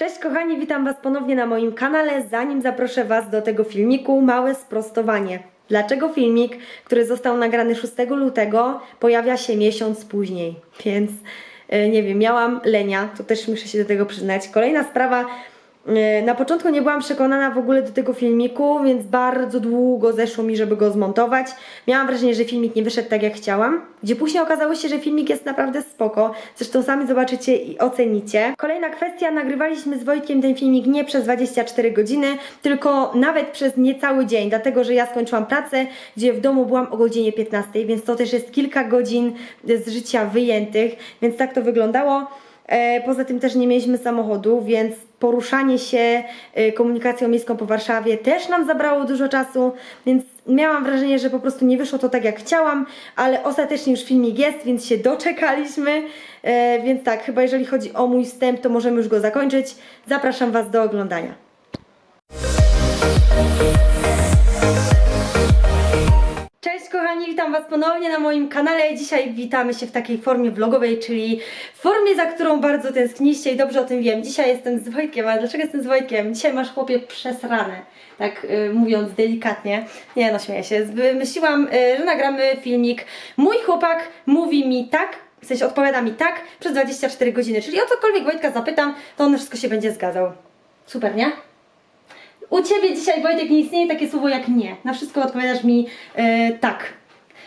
Cześć kochani, witam Was ponownie na moim kanale. Zanim zaproszę Was do tego filmiku, małe sprostowanie. Dlaczego filmik, który został nagrany 6 lutego, pojawia się miesiąc później? Więc e, nie wiem, miałam lenia, to też muszę się do tego przyznać. Kolejna sprawa. E, Na początku nie byłam przekonana w ogóle do tego filmiku, więc bardzo długo zeszło mi, żeby go zmontować. Miałam wrażenie, że filmik nie wyszedł tak jak chciałam, gdzie później okazało się, że filmik jest naprawdę spoko. Zresztą sami zobaczycie i ocenicie. Kolejna kwestia, nagrywaliśmy z Wojtkiem ten filmik nie przez 24 godziny, tylko nawet przez niecały dzień, dlatego że ja skończyłam pracę, gdzie w domu byłam o godzinie 15, więc to też jest kilka godzin z życia wyjętych, więc tak to wyglądało. E, Poza tym też nie mieliśmy samochodu, więc poruszanie się e, komunikacją miejską po Warszawie też nam zabrało dużo czasu, więc miałam wrażenie, że po prostu nie wyszło to tak jak chciałam, ale ostatecznie już filmik jest, więc się doczekaliśmy. E, Więc tak, chyba jeżeli chodzi o mój wstęp, to możemy już go zakończyć. Zapraszam Was do oglądania. Witam Was ponownie na moim kanale. Dzisiaj witamy się w takiej formie vlogowej, czyli w formie, za którą bardzo tęskniście i dobrze o tym wiem. Dzisiaj jestem z Wojtkiem, ale dlaczego jestem z Wojtkiem? Dzisiaj masz chłopie przesrane, tak y, mówiąc delikatnie. Nie no, śmieję się. Wymyśliłam, y, że nagramy filmik. Mój chłopak mówi mi tak, w sensie odpowiada mi tak przez 24 godziny, czyli o cokolwiek Wojtka zapytam, to on wszystko się będzie zgadzał. Super, nie? U Ciebie dzisiaj, Wojtek, nie istnieje takie słowo jak nie. Na wszystko odpowiadasz mi e, tak.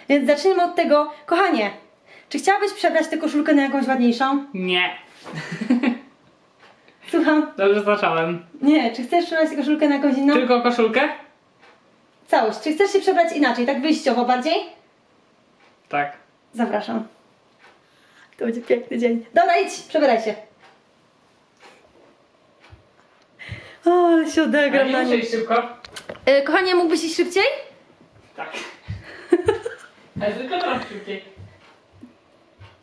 Więc zacznijmy od tego. Kochanie, czy chciałabyś przebrać tę koszulkę na jakąś ładniejszą? Nie. Słucham? Dobrze zacząłem. Nie, czy chcesz przebrać tę koszulkę na jakąś inną? Tylko koszulkę? Całość. Czy chcesz się przebrać inaczej, tak wyjściowo bardziej? Tak. Zapraszam. To będzie piękny dzień. Dobra, idź, przebieraj się. O, ale się odegram nie na iść szybko? E, kochanie, mógłbyś iść szybciej? Tak. Ale tylko trochę szybciej.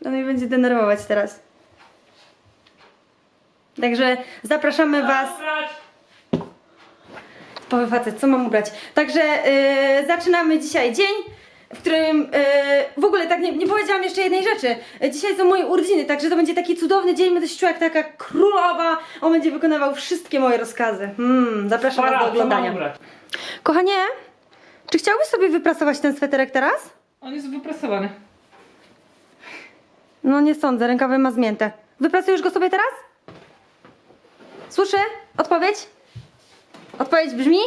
No mnie będzie denerwować teraz. Także zapraszamy Was. Brać. Powy facet, co mam ubrać? Także yy, zaczynamy dzisiaj dzień, w którym yy, w ogóle tak nie, nie powiedziałam jeszcze jednej rzeczy. Dzisiaj są moje urodziny, także to będzie taki cudowny dzień, będę się czuła jak taka królowa. On będzie wykonywał wszystkie moje rozkazy. Hmm, zapraszam Was do oglądania. Kochanie, czy chciałbyś sobie wyprasować ten sweterek teraz? On jest wyprasowany. No nie sądzę, rękawy ma zmięte. Wyprasujesz go sobie teraz? Słyszę? Odpowiedź? Odpowiedź brzmi?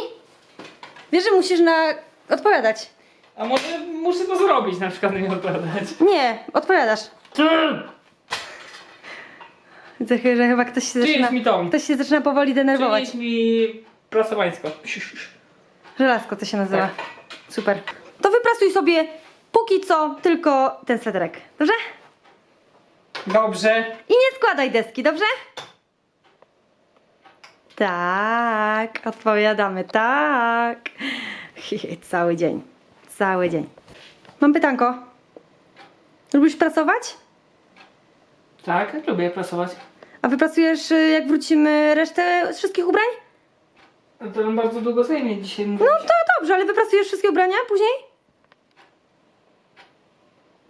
Wiesz, że musisz na... odpowiadać. A może muszę to zrobić, na przykład nie odpowiadać. Nie, odpowiadasz. Ty! Widzę, że chyba ktoś się zaczyna... mi tom. Ktoś się zaczyna powoli denerwować. Czyjeś mi prasowańsko. Żelazko to się nazywa. Tak. Super. To wyprasuj sobie póki co tylko ten sweterek. Dobrze? Dobrze. I nie składaj deski, dobrze? Tak, odpowiadamy tak. Cały dzień. Cały dzień. Mam pytanko. Lubisz pracować? Tak, lubię prasować. A wypracujesz y, jak wrócimy resztę z wszystkich ubrań? To nam bardzo długo zajmie dzisiaj. No to dobrze, ale wypracujesz wszystkie ubrania później?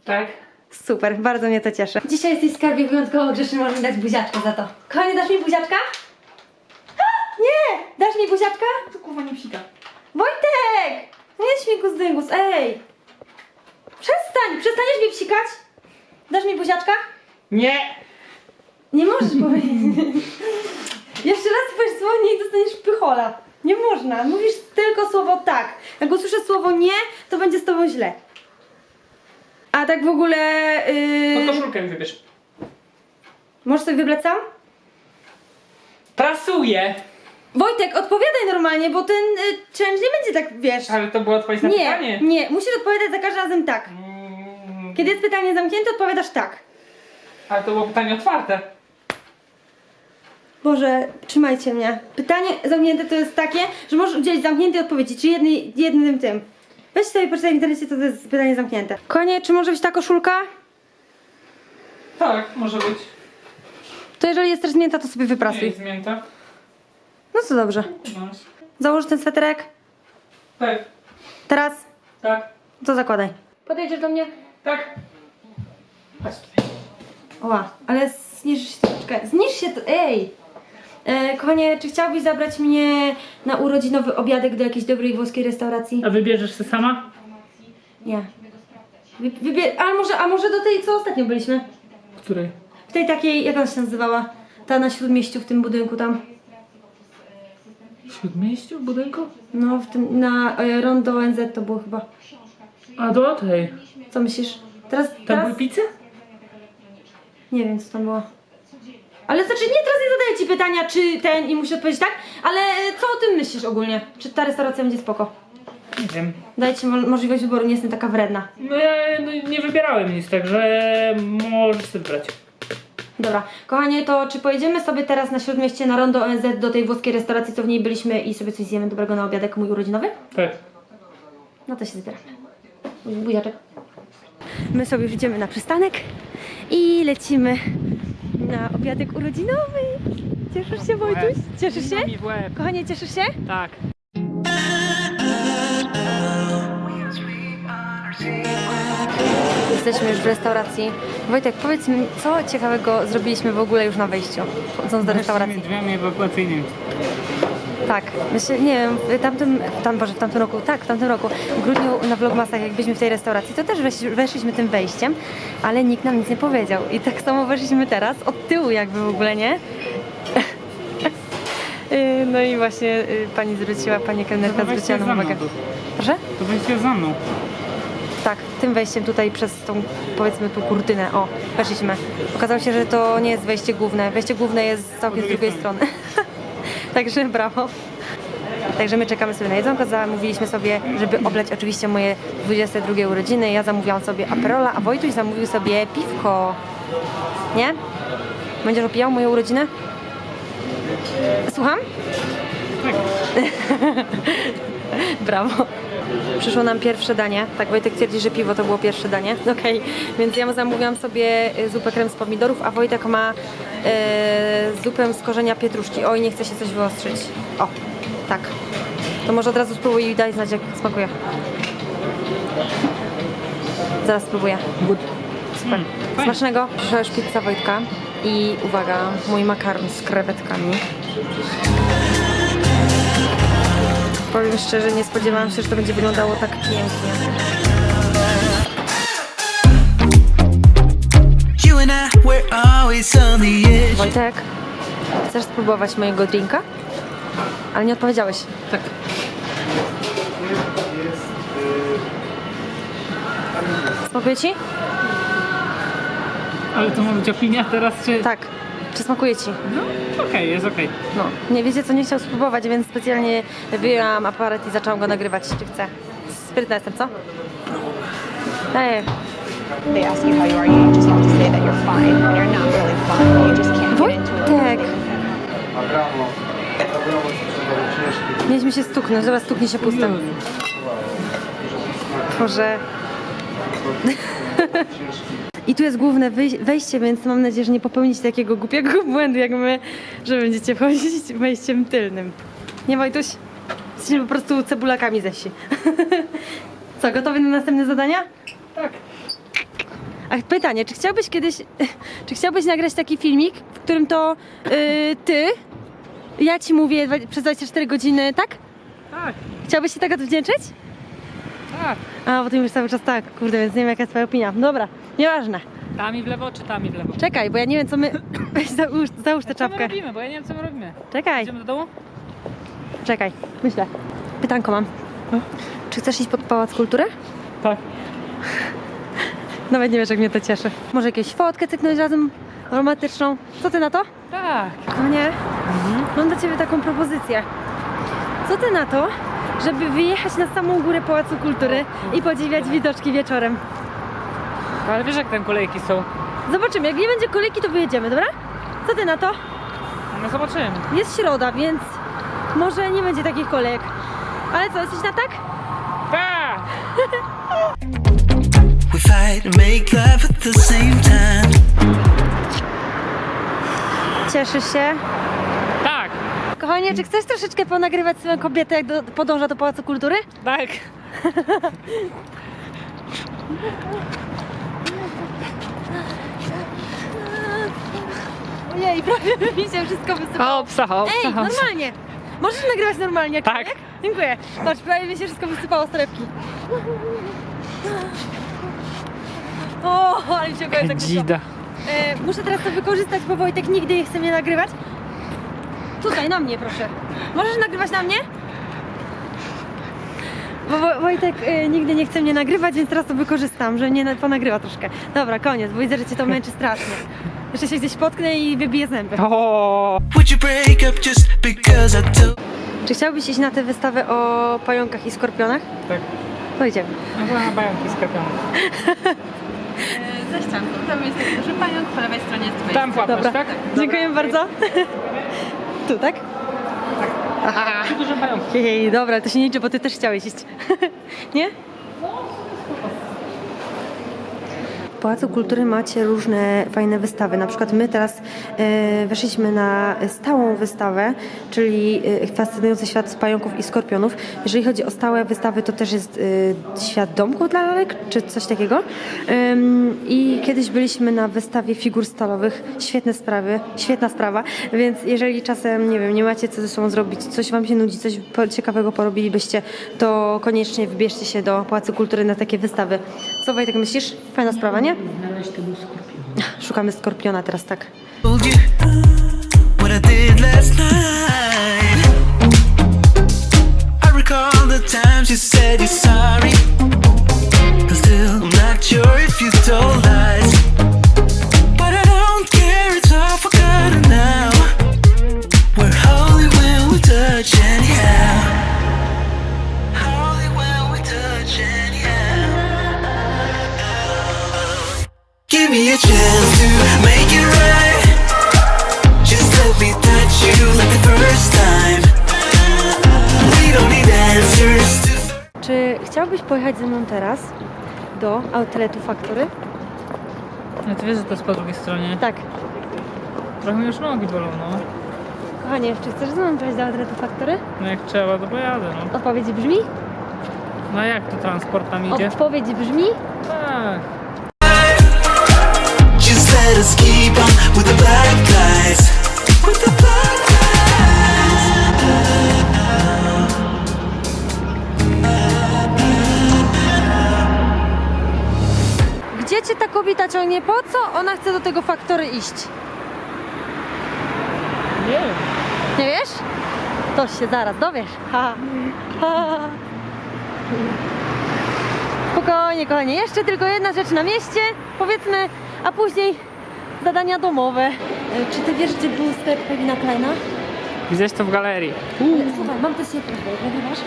Tak. Super, bardzo mnie to cieszy. Dzisiaj jesteś skarbie wyjątkowo grzeczny, możesz mi dać buziaczkę za to. Kochanie, dasz mi buziaczka? A, nie! Dasz mi buziaczka? To kurwa nie psika. Wojtek! No Nie śmigus dyngus, ej! Przestań! Przestaniesz mnie psikać? Dasz mi buziaczka? Nie! Nie możesz powiedzieć. Jeszcze raz powiesz słowo nie i dostaniesz pychola. Nie można. Mówisz tylko słowo tak. Jak usłyszę słowo nie, to będzie z tobą źle. A tak w ogóle... No Yy... koszulkę mi wybierz. Możesz sobie wybrać sam? Prasuję! Wojtek, odpowiadaj normalnie, bo ten y, challenge nie będzie tak, wiesz... Ale to była odpowiedź na Nie, pytanie. nie, musisz odpowiadać za każdym razem tak. Mm, Kiedy jest pytanie zamknięte, odpowiadasz tak. Ale to było pytanie otwarte. Boże, trzymajcie mnie. Pytanie zamknięte to jest takie, że możesz udzielić zamkniętej odpowiedzi, czy jednej, jednym tym. Weź sobie poczytaj w internecie, to jest pytanie zamknięte. Konie, czy może być ta koszulka? Tak, może być. To jeżeli jest też zmięta, to sobie Nie wyprasuj. jest zmięta. No to dobrze. No. Założysz ten sweterek? Tak, Teraz? tak, To zakładaj. Podejdziesz do mnie? tak. Chodź tutaj. Oła, ale zniżysz się troszeczkę. Zniż się to, ej! E, kochanie, czy chciałbyś zabrać mnie na urodzinowy obiadek do jakiejś dobrej włoskiej restauracji? A wybierzesz się sama? Nie. Wy, wybier- a, może, a może do tej, co ostatnio byliśmy? Której? W tej takiej, jak ona się nazywała? Ta na Śródmieściu, w tym budynku tam. W Śródmieściu w budynku? No, w tym, na e, Rondo ONZ to było chyba. A do tej. Co myślisz? Teraz, Tam teraz? były pizze? Nie wiem, co tam było. Ale znaczy, nie, teraz nie zadaję ci pytania, czy ten i musisz odpowiedzieć tak, ale co o tym myślisz ogólnie? Czy ta restauracja będzie spoko? Nie wiem. Daję ci mo- możliwość wyboru, nie jestem taka wredna. No ja no, nie wybierałem nic, także możesz sobie wybrać. Dobra, kochanie, to czy pojedziemy sobie teraz na Śródmieście na Rondo ONZ do tej włoskiej restauracji, co w niej byliśmy i sobie coś zjemy dobrego na obiadek mój urodzinowy? Tak. No to się zbieramy. Buziaczek. My sobie już idziemy na przystanek i lecimy na obiadek urodzinowy. Cieszysz się, Wojtuś? Cieszysz się? Mi w łeb. Kochanie, cieszysz się? Tak. Jesteśmy już w restauracji. Wojtek, powiedz mi, co ciekawego zrobiliśmy w ogóle już na wejściu, chodząc do restauracji? drzwiami ewakuacyjnymi. Tak, myślę, nie wiem, w tamtym, tam, Boże, w tamtym roku, tak, w tamtym roku, w grudniu na Vlogmasach, jak byliśmy w tej restauracji, to też weszli, weszliśmy tym wejściem, ale nikt nam nic nie powiedział. I tak samo weszliśmy teraz, od tyłu jakby w ogóle, nie? Y, No i właśnie y, pani zwróciła, pani kelnerka zwróciła nam uwagę. Proszę? To będzie za mną. Tak, tym wejściem tutaj przez tą, powiedzmy tu kurtynę, o, weszliśmy. Okazało się, że to nie jest wejście główne. Wejście główne jest całkiem z drugiej strony. Także brawo. Także my czekamy sobie na jedzonko, zamówiliśmy sobie, żeby oblać oczywiście moje 22 urodziny. Ja zamówiłam sobie Aperola, a Wojtuś zamówił sobie piwko. Nie? Będziesz opijał moje urodziny? Słucham? Tak. Brawo. Przyszło nam pierwsze danie. Tak, Wojtek twierdzi, że piwo to było pierwsze danie. Okej, więc ja zamówiłam sobie y, zupę krem z pomidorów, a Wojtek ma e, zupę z korzenia pietruszki. Oj, nie chce się coś wyostrzyć. O, tak. To może od razu spróbuj i daj znać, jak smakuje. Zaraz spróbuję. Good. Super. Mm. Smacznego. Przyszła już pizza Wojtka i uwaga, mój makaron z krewetkami. Powiem szczerze, nie spodziewałam się, że to będzie wyglądało tak pięknie. Wojtek, chcesz spróbować mojego drinka? Ale nie odpowiedziałeś. Tak. Smakuje ci? Ale to ma być opinia teraz, czy... Tak. Czy smakuje ci? No, okej, jest okej. No. Nie wiecie co, nie chciał spróbować, więc specjalnie wyjęłam aparat i zaczęłam go nagrywać, czy chce. Sprytna jestem, co? Ej, they ask you how you are, you just have to say that you're fine when you're not really fine. You just can't get into it. Wojtek! Mieliśmy się stuknąć, zaraz stuknie się pustem. Boże. I tu jest główne wejście, więc mam nadzieję, że nie popełnicie takiego głupiego błędu jak my, że będziecie wchodzić wejściem tylnym. Nie Wojtuś? Jesteśmy po prostu cebulakami ze wsi. Co, gotowy na następne zadania? Tak. A pytanie, czy chciałbyś kiedyś, czy chciałbyś nagrać taki filmik, w którym to yy, ty, ja ci mówię przez 24 godziny, tak? Tak. Chciałbyś się tego odwdzięczyć? Tak. A, bo ty mówisz cały czas tak, kurde, więc nie wiem jaka jest twoja opinia. Dobra, nieważne. Tam i w lewo, czy tam i w lewo? Czekaj, bo ja nie wiem co my... Weź załóż, załóż tę Co my czapkę. robimy, bo ja nie wiem, co my robimy. Czekaj, Idziemy do domu? czekaj, myślę. Pytanko mam. Czy chcesz iść pod Pałac Kultury? Tak. Nawet nie wiesz jak mnie to cieszy. Może jakieś fotkę cyknąć razem romantyczną? Co ty na to? Tak. No nie? Mam do ciebie taką propozycję. Co ty na to, żeby wyjechać na samą górę Pałacu Kultury i podziwiać widoczki wieczorem? Ale wiesz, jak tam kolejki są. Zobaczymy, jak nie będzie kolejki, to wyjedziemy, dobra? Co ty na to? No zobaczymy. Jest środa, więc może nie będzie takich kolejek. Ale co, jesteś na tak? Tak! We fight and make love at the same time. Cieszysz się? Tak! Kochanie, czy chcesz troszeczkę ponagrywać swoją kobietę, jak do, podąża do Pałacu Kultury? Tak! Ojej, prawie mi się wszystko wysypało. O, psa, o, Ej, normalnie! Możesz nagrywać normalnie, jak Tak. nie? Dziękuję. Patrz, prawie mi się wszystko wysypało z torebki. O, ale mi się tak wyszło. Dzida. E, muszę teraz to wykorzystać, bo Wojtek nigdy nie chce mnie nagrywać. Tutaj, na mnie proszę. Możesz nagrywać na mnie? Bo Wo- Wojtek e, nigdy nie chce mnie nagrywać, więc teraz to wykorzystam, że mnie na- ponagrywa troszkę. Dobra, koniec, bo widzę, że cię to męczy strasznie. Jeszcze się gdzieś potknę i wybiję zęby. O, Would you break up just because I told? Czy chciałbyś iść na tę wystawę o pająkach i skorpionach? tak. To idziemy. No była na bajki skapione. Za ścianką. Tam jest duży pająk, po lewej stronie jest. Tam płatność, Dobra, tak? dziękuję bardzo. Tu, tak? Duże pająki. Jej, dobra, to się nie liczy, bo ty też chciałeś iść. nie? Pałacu Kultury macie różne fajne wystawy. Na przykład my teraz e, weszliśmy na stałą wystawę, czyli e, fascynujący świat pająków i skorpionów. Jeżeli chodzi o stałe wystawy, to też jest e, świat domków dla lalek, czy coś takiego. I kiedyś byliśmy na wystawie figur stalowych. Świetne sprawy, świetna sprawa. Więc jeżeli czasem, nie wiem, nie macie co ze sobą zrobić, coś wam się nudzi, coś ciekawego porobilibyście, to koniecznie wybierzcie się do Pałacu Kultury na takie wystawy. Co Wojtek myślisz? Fajna sprawa, nie? Znaleźć tego skorpiona. Szukamy skorpiona teraz, tak. sure if you told lies. Pojechać ze mną teraz do outletu faktury? No ty wiesz, że to jest po drugiej stronie. Tak. Trochę mi już nogi bolą, no. Kochanie, czy chcesz ze mną pojechać do outletu faktury? No jak trzeba, to pojadę, no. Odpowiedź brzmi? No a jak to transport tam idzie? Odpowiedź brzmi? Tak. Just let us keep on with the black guys. With the black Gdzie cię ta kobieta ciągnie? Po co ona chce do tego faktory iść? Nie wiem. Nie wiesz? To się zaraz dowiesz. Ha. Ha. Spokojnie, kochanie. Jeszcze tylko jedna rzecz na mieście, powiedzmy, a później zadania domowe. E, Czy ty wiesz, gdzie był sklep Kevina Kleina? Widziałeś to w galerii. Ale Słuchaj, mam też. Jak nagrywasz?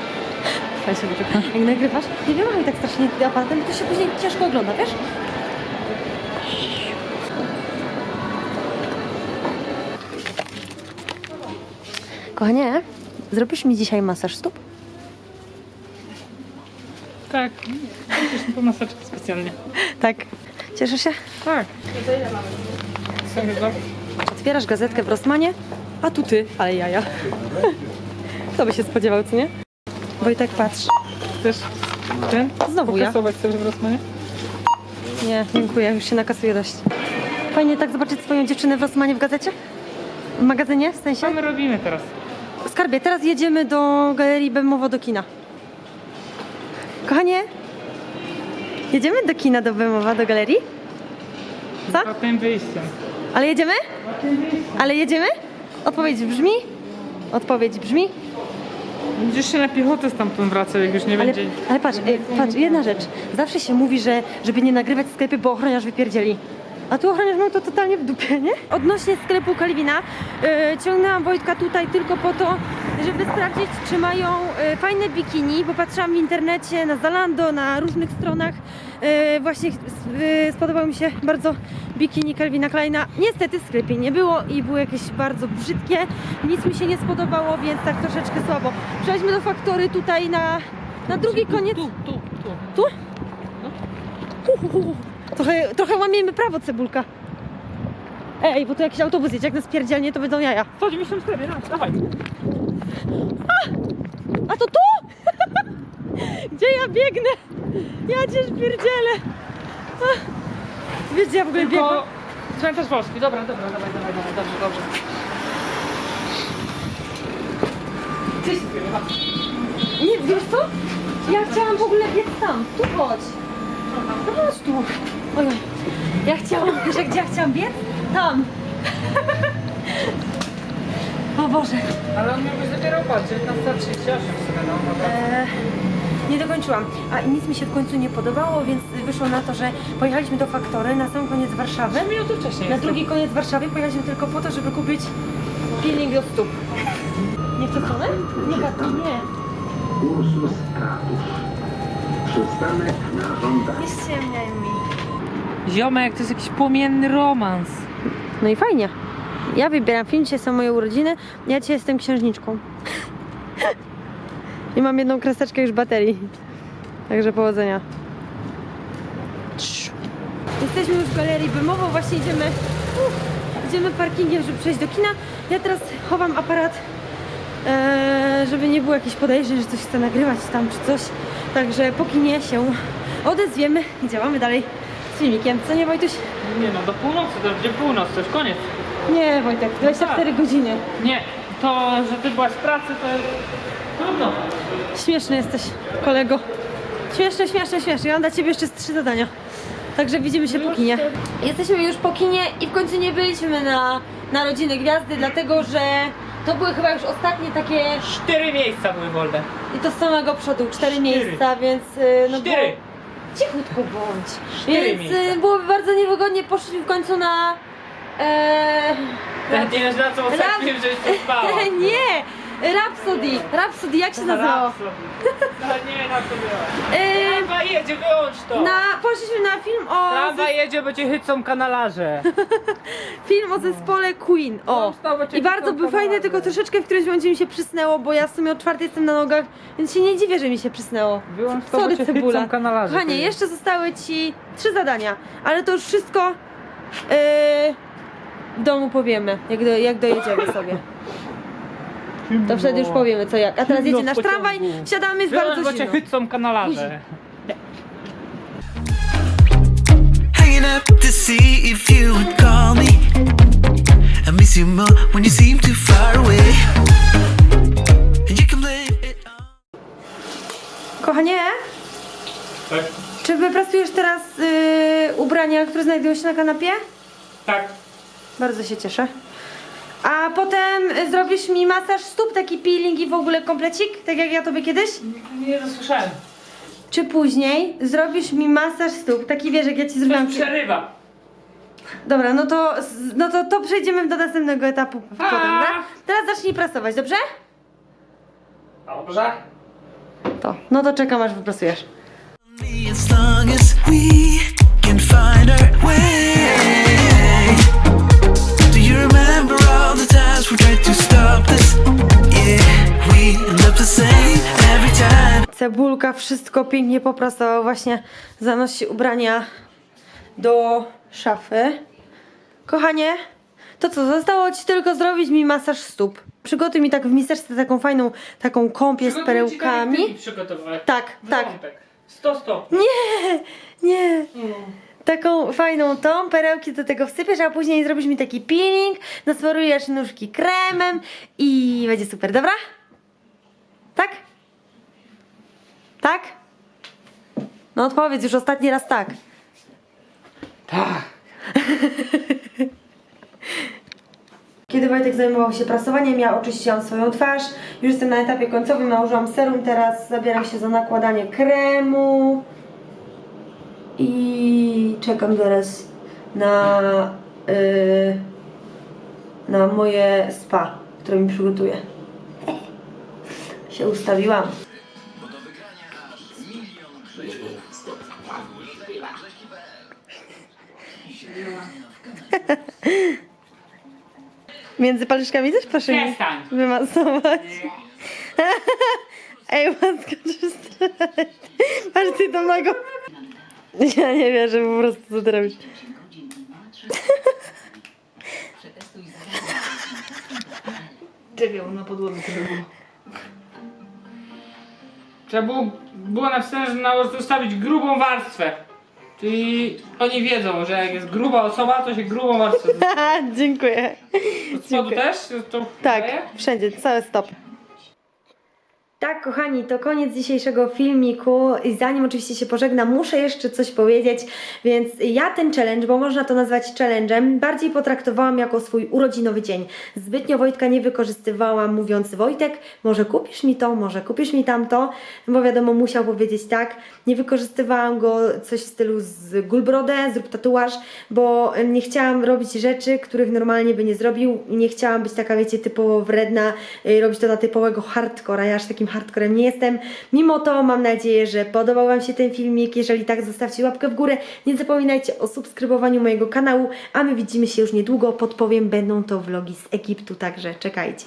Ja się doczekam. Jak nagrywasz? Nie wiem, tak strasznie aparatem, to się później ciężko ogląda, wiesz? Kochanie, zrobisz mi dzisiaj masaż stóp? Tak. Po maseczkę specjalnie. Tak. Cieszysz się? Tak. Co chyba? Otwierasz gazetkę w Rosmanie, a tu ty, ale jaja. Kto by się spodziewał, co nie? Wojtek, patrz. Chcesz ten? Znowu ja. Pokasować sobie w Rosmanie? Nie, dziękuję, już się nakasuje dość. Fajnie tak zobaczyć swoją dziewczynę w Rosmanie w gazecie? W magazynie, w sensie? Co my robimy teraz? Skarbie, teraz jedziemy do galerii Bemowo do kina. Kochanie, jedziemy do kina do Bemowa, do galerii? Co? Za tym wyjściem. Ale jedziemy? Ale jedziemy? Odpowiedź brzmi? Odpowiedź brzmi? Będziesz się na piechotę stamtąd wracał, jak już nie Ale, będzie... ale patrz, ej, patrz, jedna rzecz. Zawsze się mówi, że żeby nie nagrywać w sklepie, bo ochroniarz wypierdzieli. A tu ochroniarz miał to totalnie w dupie, nie? Odnośnie sklepu Kalwina, yy, ciągnęłam Wojtka tutaj tylko po to, żeby sprawdzić, czy mają yy, fajne bikini, bo patrzyłam w internecie, na Zalando, na różnych stronach. Yy, właśnie yy, spodobało mi się bardzo bikini Calvina Kleina. Niestety w sklepie nie było i były jakieś bardzo brzydkie. Nic mi się nie spodobało, więc tak troszeczkę słabo. Przejdźmy do faktory tutaj na, na drugi koniec. Tu, tu, tu. Tu? Hu, hu, hu. Trochę, trochę łamiemy prawo, cebulka. Ej, bo tu jakiś autobus jedzie, jak nas pierdzielnie, to będą jaja. 194, no, dawaj. A to tu? Gdzie ja biegnę? Ja cię pierdzielę. Ach. Wiesz, gdzie ja w ogóle? Tylko cmentarz włoski, dobra, dobra, dawaj, dawaj, dawaj, dobrze, dobrze. Ty chyba. Nie, wiesz co? Ja chciałam w ogóle biec tam. Tu chodź. No chodź Ojej. Ja chciałam, że gdzie ja chciałam biec? Tam. O Boże. Ale on miał być dopiero patrz, 19.38 sobie, no, dobra. E, nie dokończyłam. A nic mi się w końcu nie podobało, więc wyszło na to, że pojechaliśmy do Faktory na sam koniec Warszawy. Trzy minuty wcześniej. Na drugi koniec Warszawy pojechaliśmy tylko po to, żeby kupić peeling do stóp. Nie wczesone? Nie, Patki, nie. Ursus Ratów. Przystanek na żądanie. Nie ściemniaj mi. Ziomek, to jest jakiś płomienny romans. No i fajnie. Ja wybieram film, dzisiaj są moje urodziny, ja dzisiaj jestem księżniczką. I mam jedną kreseczkę już baterii. Także powodzenia. Jesteśmy już w galerii Bemowo, właśnie idziemy, uff, idziemy parkingiem, żeby przejść do kina. Ja teraz chowam aparat, e, żeby nie było jakichś podejrzeń, że coś chcę nagrywać tam czy coś. Także po kinie się odezwiemy i działamy dalej filmikiem. Co nie Wojtuś? Nie no, do północy, to będzie północ, to już koniec. Nie Wojtek, 24 godziny. Nie, to, że ty byłaś w pracy, to jest trudno. Śmieszny jesteś, kolego. Śmieszny, śmieszny, śmieszny. Ja mam dla ciebie jeszcze z trzy zadania. Także widzimy się po kinie. Jesteśmy już po kinie i w końcu nie byliśmy na Narodziny Gwiazdy, dlatego że to były chyba już ostatnie takie Cztery miejsca były wolne. i to z samego przodu, cztery, miejsca, więc y, no Cztery. było... Cichutko bądź. Cztery Więc miejsca. y, byłoby bardzo niewygodnie, poszliśmy w końcu na... E, dzień na co ostatnim, żeś nie! Rhapsody! Rhapsody, jak się nazywało? No nie, na to było. E, Tramwa jedzie, wyłącz to! na, poszliśmy na film o... Tramwa jedzie, bo cię hycą kanalarze. Film o zespole Queen. O! I bardzo był fajny, tylko troszeczkę w którymś momencie mi się przysnęło, bo ja w sumie od czwartej jestem na nogach, więc się nie dziwię, że mi się przysnęło. Wyłącz to, bo Sorry, cię cebula. hycą kanalarze. Kochanie, ty. jeszcze zostały ci trzy zadania, ale to już wszystko yy, w domu powiemy, jak, do, jak dojedziemy sobie. To wtedy już powiemy co jak. A teraz jedzie nasz tramwaj, wsiadamy, jest bardzo zimno. hycą kanalarze. Hanging up to see if you would call me. I miss you more when you seem too far away. And you can blame it on. Kochanie, Tak. czy wypracujesz teraz yy, ubrania, które znajdują się na kanapie? Tak. Bardzo się cieszę. A potem y, zrobisz mi masaż stóp, taki peeling i w ogóle komplecik, tak jak ja tobie kiedyś? Nie dosłyszałem. Czy później zrobisz mi masaż stóp, taki wiesz, jak ja ci zrobiłam... Coś przerywa. Dobra, no to, no to, to przejdziemy do następnego etapu potem, dobra? Teraz zacznij prasować, dobrze? Dobrze. To, no to czekam aż wyprasujesz. as long as we can find our way. Cebulka wszystko pięknie poprasował, właśnie zanosi ubrania do szafy. Kochanie, to co, zostało Ci tylko zrobić mi masaż stóp. Przygotuj mi tak w miseczce taką fajną, taką kąpię z tak, perełkami. Tak, tak. Wrzątek. 100 stopni. Nie, nie. Taką fajną tą, perełki do tego wsypiesz, a później zrobisz mi taki peeling, nasmarujesz nóżki kremem i będzie super, dobra? Tak? Tak? No odpowiedz już ostatni raz tak. Tak. Kiedy Wojtek zajmował się prasowaniem, ja oczyściłam swoją twarz. Już jestem na etapie końcowym, nałożyłam serum, teraz zabieram się za nakładanie kremu. I czekam teraz na, yy, na moje spa, które mi przygotuje. się ustawiłam. Między paluszkami też proszę mi Przestań. wymasować. Ej, łaska, czy Patrz ty tą nogą. Ja nie wierzę po prostu, co ty robisz. Dziewią na podłodze to było. Trzeba było, było napisane, że należy zostawić grubą warstwę. Czyli oni wiedzą, że jak jest gruba osoba, to się grubo martwi. Dziękuję. Od spodu też? To Tak, daje? wszędzie, cały stop. Tak, kochani, to koniec dzisiejszego filmiku. I zanim oczywiście się pożegnam, muszę jeszcze coś powiedzieć. Więc ja ten challenge, bo można to nazwać challenge'em, bardziej potraktowałam jako swój urodzinowy dzień. Zbytnio Wojtka nie wykorzystywałam, mówiąc: Wojtek, może kupisz mi to, może kupisz mi tamto, bo wiadomo, musiał powiedzieć tak. Nie wykorzystywałam go coś w stylu z gulbrodę, zrób tatuaż, bo nie chciałam robić rzeczy, których normalnie by nie zrobił. Nie chciałam być taka, wiecie, typowo wredna, y, robić to na typowego hardcora. Ja aż takim hardcorem nie jestem. Mimo to mam nadzieję, że podobał Wam się ten filmik. Jeżeli tak, zostawcie łapkę w górę. Nie zapominajcie o subskrybowaniu mojego kanału, a my widzimy się już niedługo. Podpowiem, będą to vlogi z Egiptu, także czekajcie.